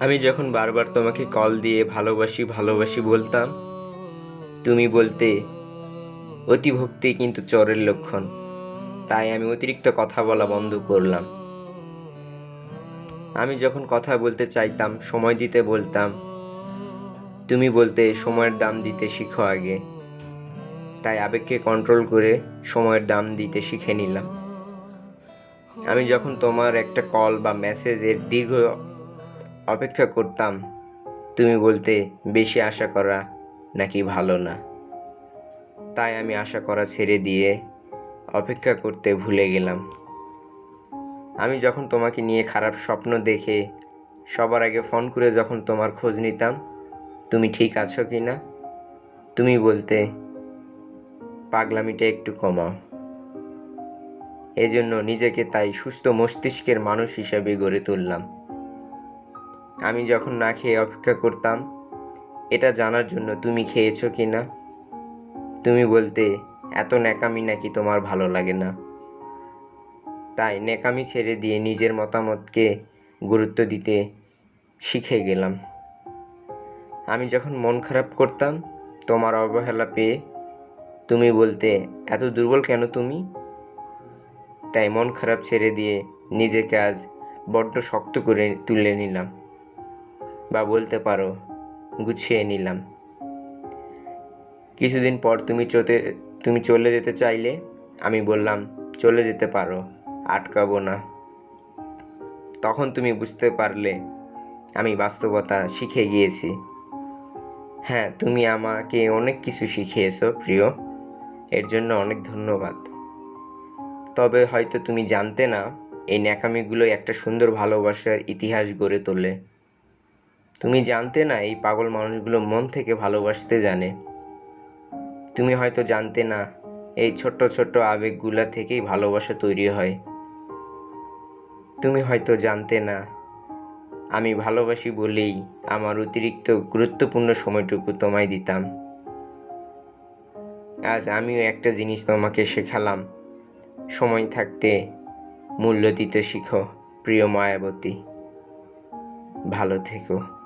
আমি যখন বারবার তোমাকে কল দিয়ে ভালোবাসি ভালোবাসি বলতাম, তুমি বলতে অতিভক্তি কিন্তু চোরের লক্ষণ। তাই আমি অতিরিক্ত কথা বলা বন্ধ করলাম। আমি যখন কথা বলতে চাইতাম, সময় দিতে বলতাম, তুমি বলতে সময়ের দাম দিতে শিখো আগে। তাই আবেগকে কন্ট্রোল করে সময়ের দাম দিতে শিখে নিলাম। আমি যখন তোমার একটা কল বা মেসেজের দীর্ঘ অপেক্ষা করতাম, তুমি বলতে বেশি আশা করা নাকি ভালো না? তাই আমি আশা করা ছেড়ে দিয়ে অপেক্ষা করতে ভুলে গেলাম। আমি যখন তোমাকে নিয়ে খারাপ স্বপ্ন দেখে সবার আগে ফোন করে যখন তোমার খোঁজ নিতাম, তুমি ঠিক আছো কি না? তুমি বলতে, পাগলামিটা একটু কমাও। এজন্য নিজেকে তাই সুস্থ মস্তিষ্কের মানুষ হিসাবে গড়ে তুললাম। আমি যখন না খেয়ে অপেক্ষা করতাম, এটা জানার জন্য তুমি খেয়েছো কি না? তুমি বলতে, এত ন্যাকামি নাকি তোমার ভালো লাগে না। তাই ন্যাকামি ছেড়ে দিয়ে নিজের মতামতকে গুরুত্ব দিতে শিখে গেলাম। আমি যখন মন খারাপ করতাম, তোমার অবহেলা পেয়ে তুমি বলতে, এত দুর্বল কেন তুমি? তাই মন খারাপ ছেড়ে দিয়ে নিজেকে আজ বড্ড শক্ত করে তুলে নিলাম। বা বলতে পারো, গুছিয়ে নিলাম। কিছুদিন পর তুমি চতে, তুমি চলে যেতে চাইলে, আমি বললাম, চলে যেতে পারো, আটকাবো না। তখন তুমি বুঝতে পারলে, আমি বাস্তবতা শিখে গিয়েছি। হ্যাঁ তুমি আমাকে অনেক কিছু শিখিয়েছো, প্রিয়। এর জন্য অনেক ধন্যবাদ। তবে হয়তো তুমি জানতে না, এই ন্যাকামিগুলো একটা সুন্দর ভালোবাসার ইতিহাস গড়ে তোলে। তুমি জানতে না এই পাগল মানুষগুলো মন থেকে ভালোবাসতে জানে। তুমি হয়তো জানতে না এই ছোট্ট ছোট্ট আবেগগুলা থেকেই ভালোবাসা তৈরি হয়। তুমি হয়তো জানতে না আমি ভালোবাসি বলেই আমার অতিরিক্ত গুরুত্বপূর্ণ সময়টুকু তোমায় দিতাম। আজ আমিও একটা জিনিস তোমাকে শেখালাম। সময় থাকতে মূল্য দিতে শিখো, প্রিয় মায়াবতী। ভালো থেকো।